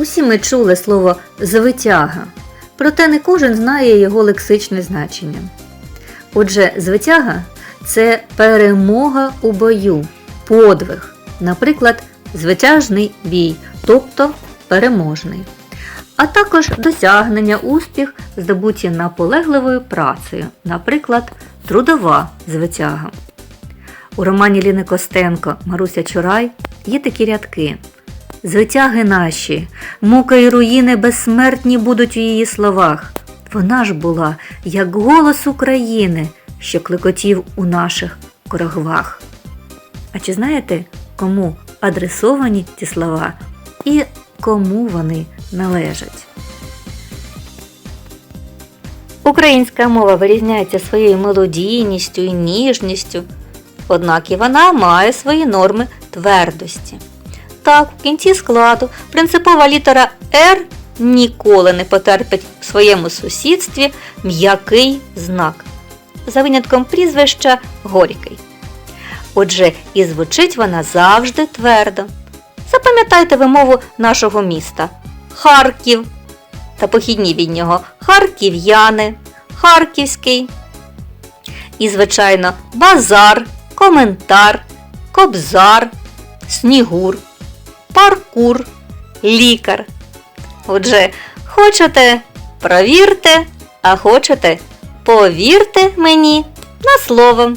Всі ми чули слово звитяга, проте не кожен знає його лексичне значення. Отже, звитяга це перемога у бою, подвиг, наприклад, звитяжний бій, тобто переможний, а також досягнення успіх, здобуті наполегливою працею, наприклад, трудова звитяга. У романі Ліни Костенко Маруся Чурай є такі рядки. Звитяги наші, мука і руїни безсмертні будуть у її словах. Вона ж була, як голос України, що клекотів у наших корогвах. А чи знаєте, кому адресовані ці слова і кому вони належать? Українська мова вирізняється своєю мелодійністю і ніжністю, однак і вона має свої норми твердості. Так, в кінці складу принципова літера R ніколи не потерпить в своєму сусідстві м'який знак, за винятком прізвища Горький. Отже, і звучить вона завжди твердо. Запам'ятайте вимову нашого міста Харків та похідні від нього харків'яни, харківський. І, звичайно, базар, коментар, кобзар, снігур, паркур, лікар. Отже, хочете провірте, а хочете повірте мені на слово.